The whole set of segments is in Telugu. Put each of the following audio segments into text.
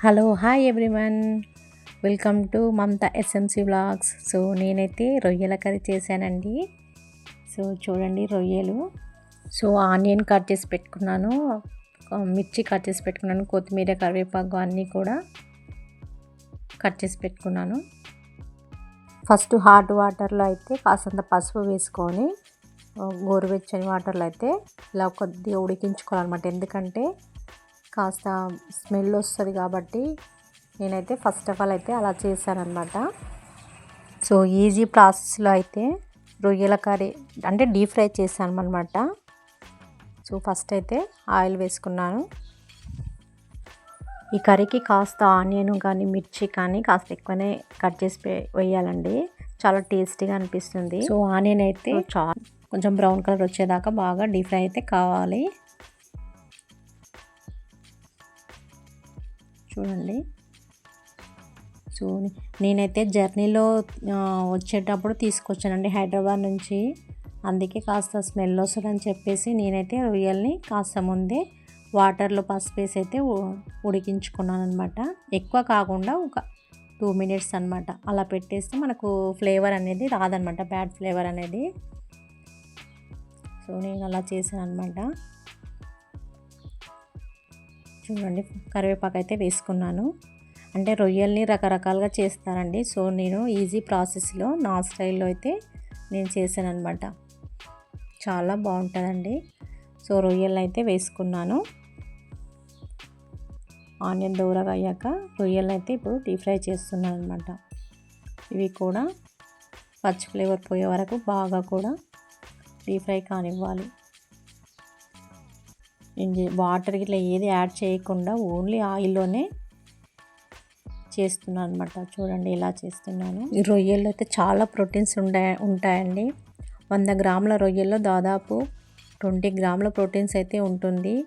Hello hi everyone welcome to Mamata SMC blogs so నేనైతే రొయ్యల కర్రీ చేశానండి. సో చూడండి రొయ్యలు. సో ఆనియన్ కట్ చేసి పెట్టుకున్నాను. మిర్చి కట్ చేసి పెట్టుకున్నాను. కొత్తిమీర కరివేపాకు అన్నీ కూడా కట్ చేసి పెట్టుకున్నాను. ఫస్ట్ హాట్ వాటర్లో అయితే కాసంత పసుపు వేసుకొని గోరువెచ్చని వాటర్లో అయితే ఇలా కొద్దిగా ఉడికించుకోవాలన్నమాట. ఎందుకంటే కాస్త స్మెల్ వస్తుంది కాబట్టి నేనైతే ఫస్ట్ ఆఫ్ ఆల్ అయితే అలా చేశానమాట సో ఈజీ ప్రాసెస్లో అయితే రొయ్యల కర్రీ అంటే డీప్ ఫ్రై చేశాను అనమాట సో ఫస్ట్ అయితే ఆయిల్ వేసుకున్నాను. ఈ కర్రీకి కాస్త ఆనియన్ కానీ మిర్చి కానీ కాస్త ఎక్కువనే కట్ చేసి వేయాలండి. చాలా టేస్టీగా అనిపిస్తుంది. సో ఆనియన్ అయితే చాలా కొంచెం బ్రౌన్ కలర్ వచ్చేదాకా బాగా డీప్ ఫ్రై అయితే కావాలి. చూడండి. సో నేనైతే జర్నీలో వచ్చేటప్పుడు తీసుకొచ్చానండి హైదరాబాద్ నుంచి. అందుకే కాస్త స్మెల్ వస్తుందని చెప్పేసి నేనైతే రొయ్యల్ని కాస్త ముందే వాటర్లో పసుపు వేసి అయితే ఉడికించుకున్నానమాట ఉడికించుకున్నాను అనమాట ఎక్కువ కాకుండా ఒక టూ మినిట్స్ అనమాట అలా పెట్టేస్తే మనకు ఫ్లేవర్ అనేది రాదనమాట బ్యాడ్ ఫ్లేవర్ అనేది. సో నేను అలా చేశాను అనమాట చూడండి కరివేపాకు అయితే వేసుకున్నాను. అంటే రొయ్యల్ని రకరకాలుగా చేస్తారండి. సో నేను ఈజీ ప్రాసెస్లో నా స్టైల్లో అయితే నేను చేశాను అనమాట చాలా బాగుంటుందండి. సో రొయ్యలు అయితే వేసుకున్నాను. ఆనియన్ దూరగా అయ్యాక రొయ్యలు అయితే ఇప్పుడు డీప్ ఫ్రై చేస్తున్నాను అనమాట ఇవి కూడా పచ్చి ఫ్లేవర్ పోయే వరకు బాగా కూడా డీప్ ఫ్రై కానివ్వాలి. వాటర్ ఇట్లా ఏది యాడ్ చేయకుండా ఓన్లీ ఆయిల్లోనే చేస్తున్నాను అనమాట చూడండి ఇలా చేస్తున్నాను. ఈ రొయ్యల్లో అయితే చాలా ప్రోటీన్స్ ఉంటాయి ఉంటాయండి. వంద గ్రాముల రొయ్యల్లో దాదాపు ట్వంటీ గ్రాముల ప్రోటీన్స్ అయితే ఉంటుంది.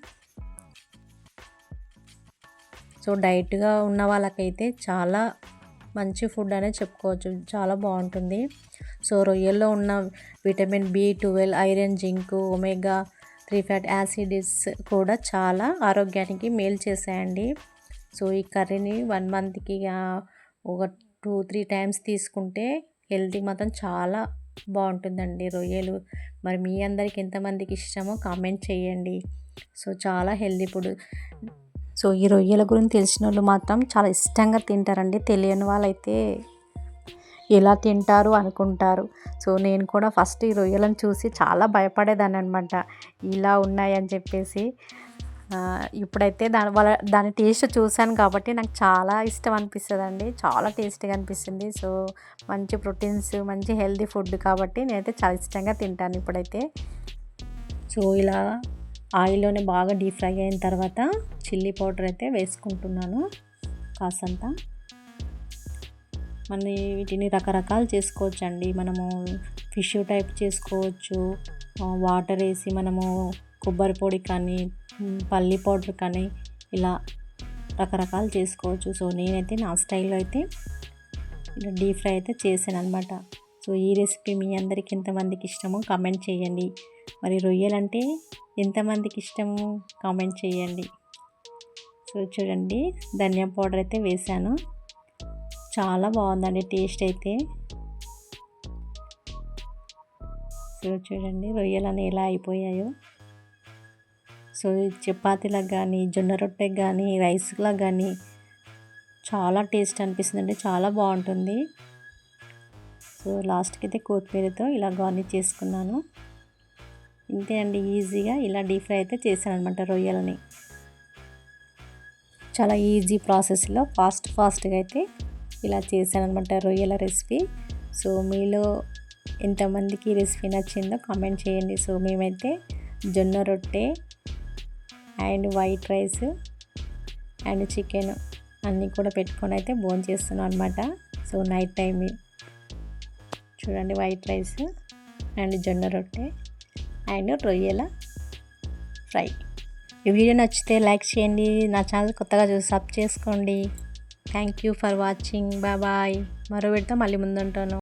సో డైట్గా ఉన్న వాళ్ళకైతే చాలా మంచి ఫుడ్ అనేది చెప్పుకోవచ్చు. చాలా బాగుంటుంది. సో రొయ్యల్లో ఉన్న vitamin B twelve iron zinc omega three fat acids కూడా చాలా ఆరోగ్యానికి మేలు చేశాయండి. సో ఈ కర్రీని వన్ మంత్కి ఒక టూ త్రీ టైమ్స్ తీసుకుంటే హెల్తీ మాత్రం చాలా బాగుంటుందండి రొయ్యలు. మరి మీ అందరికి ఎంతమందికి ఇష్టమో కామెంట్ చేయండి. సో చాలా హెల్తీ ఫుడ్. సో ఈ రొయ్యల గురించి తెలిసిన వాళ్ళు మాత్రం చాలా ఇష్టంగా తింటారండి. తెలియని వాళ్ళైతే ఎలా తింటారు అనుకుంటారు. సో నేను కూడా ఫస్ట్ ఈ రొయ్యలను చూసి చాలా భయపడేదాన్ని అనమాట ఇలా ఉన్నాయని చెప్పేసి. ఇప్పుడైతే దాని వాళ్ళ దాని టేస్ట్ చూశాను కాబట్టి నాకు చాలా ఇష్టం అనిపిస్తుంది అండి చాలా టేస్టీగా అనిపిస్తుంది. సో మంచి ప్రోటీన్స్ మంచి హెల్దీ ఫుడ్ కాబట్టి నేనైతే చాలా ఇష్టంగా తింటాను ఇప్పుడైతే. సో ఇలా ఆయిల్లోనే బాగా డీప్ ఫ్రై అయిన తర్వాత చిల్లీ పౌడర్ అయితే వేసుకుంటున్నాను. కాసంత మన వీటిని రకరకాలు చేసుకోవచ్చు అండి మనము ఫిష్ టైప్ చేసుకోవచ్చు. వాటర్ వేసి మనము కొబ్బరి పొడి కానీ పల్లి పౌడర్ కానీ ఇలా రకరకాలు చేసుకోవచ్చు. సో నేనైతే నా స్టైల్లో అయితే ఇలా డీప్ ఫ్రై అయితే చేశాను అనమాట సో ఈ రెసిపీ మీ అందరికి ఎంతమందికి ఇష్టమో కామెంట్ చేయండి. మరి రొయ్యలంటే ఎంతమందికి ఇష్టమో కామెంట్ చేయండి. సో చూడండి ధనియా పౌడర్ అయితే వేశాను. చాలా బాగుందండి టేస్ట్ అయితే. సో చూడండి రొయ్యలని ఎలా అయిపోయాయో. సో చపాతీలకు కానీ జొన్న రొట్టెకి కానీ రైస్లకు కానీ చాలా టేస్ట్ అనిపిస్తుంది అండి చాలా బాగుంటుంది. సో లాస్ట్కి అయితే కొత్తిమీరతో ఇలా గార్నిష్ చేసుకున్నాను. ఇంతే అండి ఈజీగా ఇలా డీప్ ఫ్రై అయితే చేశాను అనమాట రొయ్యలని. చాలా ఈజీ ప్రాసెస్లో ఫాస్ట్ ఫాస్ట్గా అయితే ఇలా చేశాను అనమాట రొయ్యల రెసిపీ. సో మీలో ఎంతమందికి రెసిపీ నచ్చిందో కామెంట్ చేయండి. సో మేమైతే జొన్న రొట్టె and white rice and chicken అన్నీ కూడా పెట్టుకొని అయితే భోజనం చేస్తున్నాం అనమాట సో నైట్ టైం చూడండి వైట్ రైస్ అండ్ జొన్న రొట్టె అండ్ రొయ్యల ఫ్రై. ఈ వీడియో నచ్చితే లైక్ చేయండి. నా ఛానల్ కొత్తగా చూసి సబ్ చేసుకోండి. Thank you for watching bye bye మరో విడత మళ్ళీ ముందుంటాను